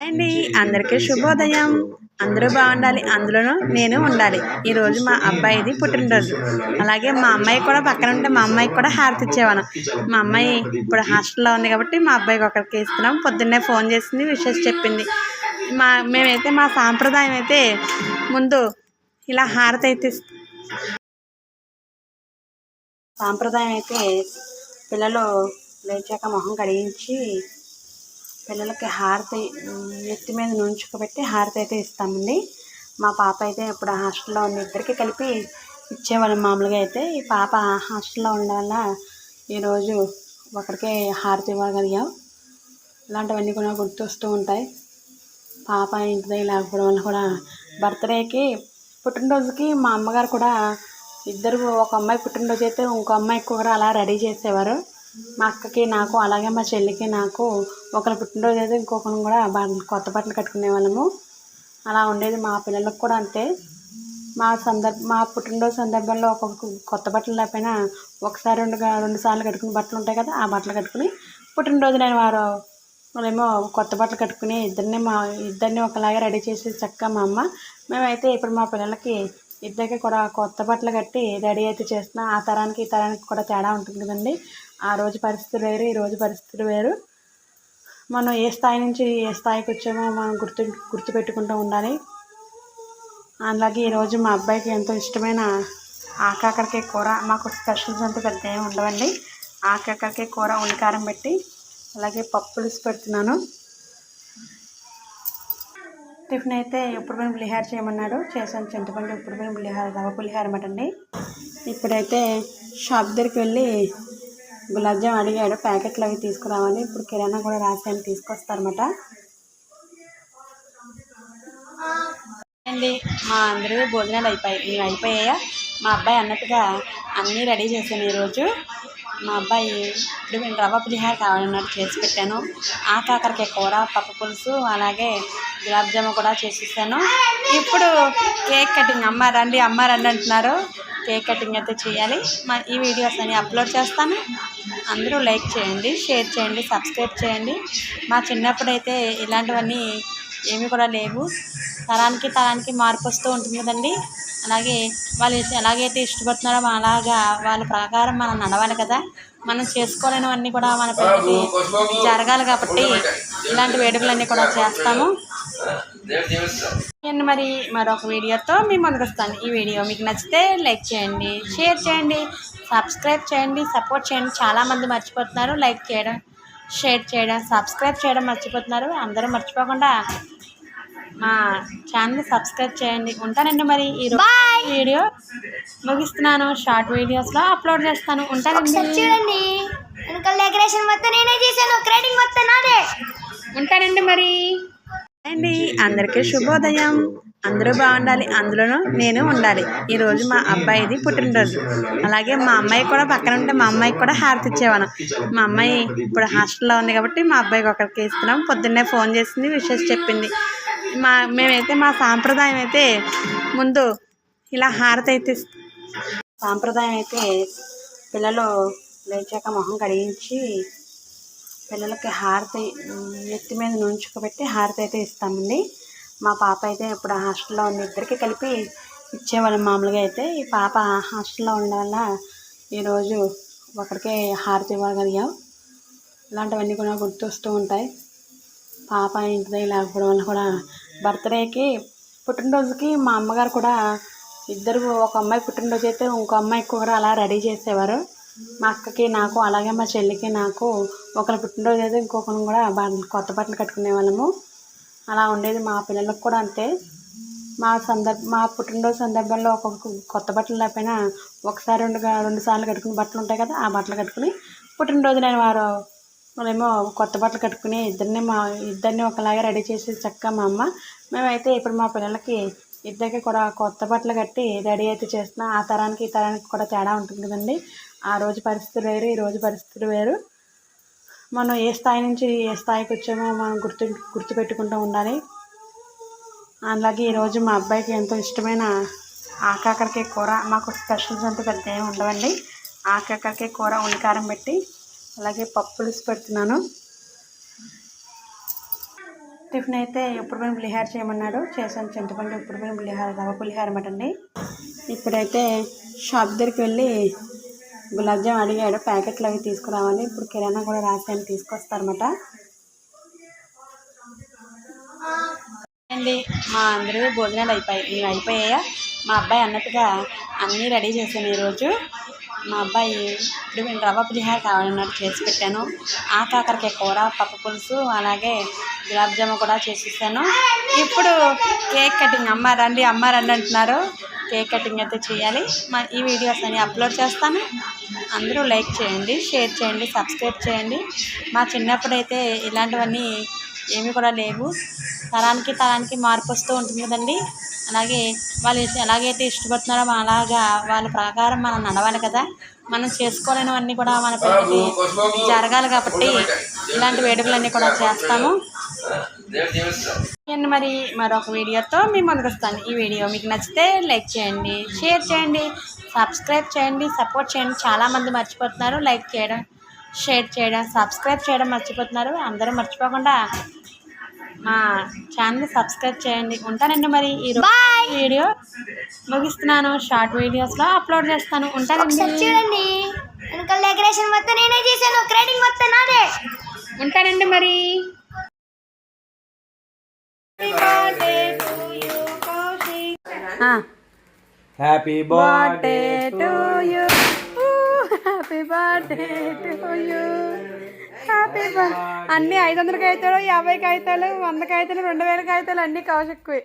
అండి అందరికీ శుభోదయం. అందరూ బాగుండాలి. అందులోనూ నేను ఉండాలి. ఈరోజు మా అబ్బాయిది పుట్టినరోజు. అలాగే మా అమ్మాయి కూడా పక్కన ఉంటే మా అమ్మాయికి కూడా హారతి ఇచ్చేవాను మా అమ్మాయి ఇప్పుడు హాస్టల్లో ఉంది కాబట్టి మా అబ్బాయికి ఒకరికి ఇస్తున్నాం. పొద్దున్నే ఫోన్ చేసింది విషెస్ చెప్పింది. మా మేమైతే మా సాంప్రదాయం అయితే ముందు ఇలా హారతి అయితే సాంప్రదాయం అయితే పిల్లలు లేచాక మొహం కడిగించి పిల్లలకి హారతి నెత్తి మీద నుంచుకోబెట్టి హారతి అయితే ఇస్తామండి. మా పాప అయితే ఇప్పుడు హాస్టల్లో ఉన్న ఇద్దరికి కలిపి ఇచ్చేవాళ్ళం మామూలుగా అయితే. ఈ పాప హాస్టల్లో ఉండడం వల్ల ఈరోజు ఒకరికే హారతి ఇవ్వగలిగాం. ఇలాంటివన్నీ కూడా గుర్తొస్తూ ఉంటాయి. పాప ఇంటిదే లేకపోవడం వల్ల కూడా బర్త్డేకి పుట్టినరోజుకి మా అమ్మగారు కూడా ఇద్దరు ఒక అమ్మాయి పుట్టినరోజు అయితే ఇంకో అమ్మాయికి కూడా అలా రెడీ చేసేవారు. మా అక్కకి నాకు అలాగే మా చెల్లికి నాకు ఒకరు పుట్టినరోజు అయితే ఇంకొకరు కూడా కొత్త బట్టలు కట్టుకునే వాళ్ళము. అలా ఉండేది మా పిల్లలకు కూడా అంతే. మా సందర్భ మా పుట్టినరోజు సందర్భంలో ఒక్కొక్క కొత్త బట్టలు లేకపోయినా ఒకసారి రెండు రెండు సార్లు కట్టుకుని బట్టలు ఉంటాయి కదా ఆ బట్టలు కట్టుకుని పుట్టినరోజు నేను వారు ఏమో కొత్త బట్టలు కట్టుకుని ఇద్దరిని మా ఇద్దరిని ఒకలాగా రెడీ చేసి చక్కగా మా అమ్మ మేమైతే ఇప్పుడు మా పిల్లలకి ఇద్దరికి కూడా కొత్త బట్టలు కట్టి రెడీ అయితే చేస్తున్నాం. ఆ తరానికి ఈ తరానికి కూడా తేడా ఉంటుంది కదండి. ఆ రోజు పరిస్థితులు వేరు ఈ రోజు పరిస్థితులు వేరు. మనం ఏ స్థాయి నుంచి ఏ స్థాయికి వచ్చామో మనం గుర్తు గుర్తుపెట్టుకుంటూ ఉండాలి. అలాగే ఈరోజు మా అబ్బాయికి ఎంతో ఇష్టమైన ఆకాకరకాయ కూర. మాకు స్పెషల్స్ అంటూ పెద్ద ఏమి ఉండవండి. ఆకాకరకాయ కూర ఉల్లికారం పెట్టి అలాగే పప్పులుసి పెడుతున్నాను. టిఫిన్ అయితే ఇప్పుడు మేము పులిహార చేయమన్నాడు. చేశాను చింతపండు ఇప్పుడు మేము పులిహార రవ్వ పులిహార అన్నమాట అండి ఇప్పుడైతే షాప్ దగ్గరికి వెళ్ళి గులాబ్ జామ్ అడిగాడు. ప్యాకెట్లు అవి తీసుకురావాలి. ఇప్పుడు కిరాణా కూడా రాసాను తీసుకొస్తారన్నమాట. అండి మా అందరూ భోజనాలు అయిపోయాయి ఇవి అయిపోయాయా? మా అబ్బాయి అన్నట్టుగా అన్నీ రెడీ చేశాను ఈరోజు. మా అబ్బాయి ఇప్పుడు నేను రవ్వ పులిహార కావాలన్నట్టు చేసి పెట్టాను. ఆ కాకరకాయ కూర పప్పు పులుసు అలాగే గులాబ్ జాము కూడా చేసిస్తాను ఇప్పుడు కేక్ కటింగ్. అమ్మ రండి అమ్మ రండి అంటున్నారు. కేక్ కటింగ్ అయితే చేయాలి. మా ఈ వీడియోస్ అన్ని అప్లోడ్ చేస్తాను. అందరూ లైక్ చేయండి షేర్ చేయండి సబ్స్క్రైబ్ చేయండి. మా చిన్నప్పుడైతే ఇలాంటివన్నీ ఏమీ కూడా లేవు. తరానికి తరానికి మార్పు వస్తూ ఉంటుంది కదండి. అలాగే వాళ్ళు ఎలాగైతే ఇష్టపడుతున్నారో అలాగా వాళ్ళ ప్రకారం మనం నడవాలి కదా. మనం చేసుకోలేనివన్నీ కూడా మన పిల్లలకి జరగాలి కాబట్టి ఇలాంటి వేడుకలన్నీ కూడా చేస్తాము. మరి మరొక వీడియోతో మీ ముందుకు వస్తాను. ఈ వీడియో మీకు నచ్చితే లైక్ చేయండి షేర్ చేయండి సబ్స్క్రైబ్ చేయండి సపోర్ట్ చేయండి. చాలామంది మర్చిపోతున్నారు. లైక్ చేయడం షేర్ చేయడం సబ్స్క్రైబ్ చేయడం మర్చిపోతున్నారు. అందరూ మర్చిపోకుండా మా ఛానల్ని సబ్స్క్రైబ్ చేయండి. ఉంటానండి మరి ఈరోజు వీడియో ముగిస్తున్నాను. షార్ట్ వీడియోస్లో అప్లోడ్ చేస్తాను. ఉంటానండి. చూడండి. వెనకాల డెకరేషన్ మొత్తం నేనే చేశాను. క్రెడిట్ మొత్తం నాదే. ఉంటానండి మరి. అండి అందరికీ శుభోదయం. అందరూ బాగుండాలి. అందులోనూ నేను ఉండాలి. ఈరోజు మా అబ్బాయిది పుట్టినరోజు. అలాగే మా అమ్మాయి కూడా పక్కన ఉంటే మా అమ్మాయికి కూడా హారతి ఇచ్చేవాను మా అమ్మాయి ఇప్పుడు హాస్టల్లో ఉంది కాబట్టి మా అబ్బాయికి ఒకరికి ఇస్తున్నాం. పొద్దున్నే ఫోన్ చేసింది విషెస్ చెప్పింది. మా మేమైతే మా సాంప్రదాయం అయితే ముందు ఇలా హారతి అయితే సాంప్రదాయం అయితే పిల్లలు లేచాక మొహం కడిగించి పిల్లలకి హారతి నెత్తి మీద నుంచుకోబెట్టి హారతి అయితే ఇస్తామండి. మా పాప అయితే ఇప్పుడు హాస్టల్లో ఉన్న ఇద్దరికి కలిపి ఇచ్చేవాళ్ళం మామూలుగా అయితే. ఈ పాప హాస్టల్లో ఉండడం వల్ల ఈరోజు ఒకరికే హారతి ఇవ్వగలిగాం. ఇలాంటివన్నీ కూడా గుర్తొస్తూ ఉంటాయి. పాప ఇంటిదై లేకపోవడం వల్ల కూడా బర్త్డేకి పుట్టినరోజుకి మా అమ్మగారు కూడా ఇద్దరు ఒక అమ్మాయి పుట్టినరోజు అయితే ఇంకో అమ్మాయికి కూడా అలా రెడీ చేసేవారు. మా అక్కకి నాకు అలాగే మా చెల్లికి నాకు ఒకరి పుట్టినరోజు అయితే ఇంకొకరు కూడా బట్టలు కొత్త బట్టలు కట్టుకునే వాళ్ళము. అలా ఉండేది మా పిల్లలకు కూడా అంతే. మా సందర్భ మా పుట్టినరోజు సందర్భంలో ఒక్కొక్క కొత్త బట్టలు లేకపోయినా ఒకసారి రెండు రెండు సార్లు కట్టుకునే బట్టలు ఉంటాయి కదా ఆ బట్టలు కట్టుకుని పుట్టినరోజు నేను వారు వాళ్ళేమో కొత్త బట్టలు కట్టుకుని ఇద్దరిని మా ఇద్దరిని ఒకలాగా రెడీ చేసి చక్కగా మా అమ్మ మేమైతే ఇప్పుడు మా పిల్లలకి ఇద్దరికి కూడా కొత్త బట్టలు కట్టి రెడీ అయితే చేస్తున్నాం. ఆ తరానికి ఈ తరానికి కూడా తేడా ఉంటుంది కదండి. ఆ రోజు పరిస్థితులు వేరు ఈ రోజు పరిస్థితులు వేరు. మనం ఏ స్థాయి నుంచి ఏ స్థాయికి వచ్చామో మనం గుర్తు గుర్తుపెట్టుకుంటూ ఉండాలి. అలాగే ఈరోజు మా అబ్బాయికి ఎంతో ఇష్టమైన ఆకాకరకాయ కూర. మాకు స్పెషల్స్ అంత పెద్ద ఏమి ఉండవండి. ఆకాకరకాయ కూర ఉల్లికారం పెట్టి అలాగే పప్పులుసి పెడుతున్నాను. టిఫిన్ అయితే ఎప్పుడు మేము పులిహార చేయమన్నాడు. చేశాను చింతపండు ఇప్పుడు మేము పులిహార రవ్వ పులిహార అన్నమాట అండి ఇప్పుడైతే షాప్ దగ్గరికి వెళ్ళి గులాబ్ జామ్ అడిగాడు. ప్యాకెట్లు అవి తీసుకురావాలి. ఇప్పుడు కిరాణా కూడా రాసాను తీసుకొస్తారన్నమాట. అండి మా అందరూ భోజనాలు అయిపోయాయి మేము అయిపోయాయా? మా అబ్బాయి అన్నట్టుగా అన్నీ రెడీ చేశాను ఈరోజు. మా అబ్బాయి ఇప్పుడు మేము రవ్వ పులిహార కావాలన్నట్టు చేసి పెట్టాను. ఆ కాకరకాయ కూర పప్పు పులుసు అలాగే గులాబ్ జాము కూడా చేసేసాను ఇప్పుడు కేక్ కటింగ్. అమ్మ రండి అమ్మ రండి అంటున్నారు. కేక్ కటింగ్ అయితే చేయాలి. మా ఈ వీడియోస్ అన్నీ అప్లోడ్ చేస్తాను. అందరూ లైక్ చేయండి షేర్ చేయండి సబ్స్క్రైబ్ చేయండి. మా చిన్నప్పుడైతే ఇలాంటివన్నీ ఏమీ కూడా లేవు. తరానికి తరానికి మార్పు వస్తూ ఉంటుంది కదండి. అలాగే వాళ్ళు ఎలాగైతే ఇష్టపడుతున్నారో అలాగా వాళ్ళ ప్రకారం మనం నడవాలి కదా. మనం చేసుకోలేనివన్నీ కూడా మన పిల్లలకి జరగాలి కాబట్టి ఇలాంటి వేడుకలన్నీ కూడా చేస్తాము. అండ్ మరి మరొక వీడియోతో మీ ముందుకు వస్తాను. ఈ వీడియో మీకు నచ్చితే లైక్ చేయండి షేర్ చేయండి సబ్స్క్రైబ్ చేయండి సపోర్ట్ చేయండి. చాలామంది మర్చిపోతున్నారు. లైక్ చేయడం షేర్ చేయడం సబ్స్క్రైబ్ చేయడం మర్చిపోతున్నారు. అందరూ మర్చిపోకుండా మా ఛానల్ సబ్స్క్రైబ్ చేయండి. ఉంటానండి మరి ఈ వీడియో ముగిస్తున్నాను. షార్ట్ వీడియోస్లో అప్లోడ్ చేస్తాను. ఉంటానండి. చూడండి. వెనకాల డెకరేషన్ మొత్తం నేనే చేశాను. క్రెడిట్ మొత్తం నాదే. ఉంటానండి మరి. Happy birthday to you happy birthday to you happy అన్ని ఐదు వందల కాగితాలు యాభై కాగితాలు వంద కాగితాలు రెండు వేల కాగితాలు అన్ని కౌశక్కువే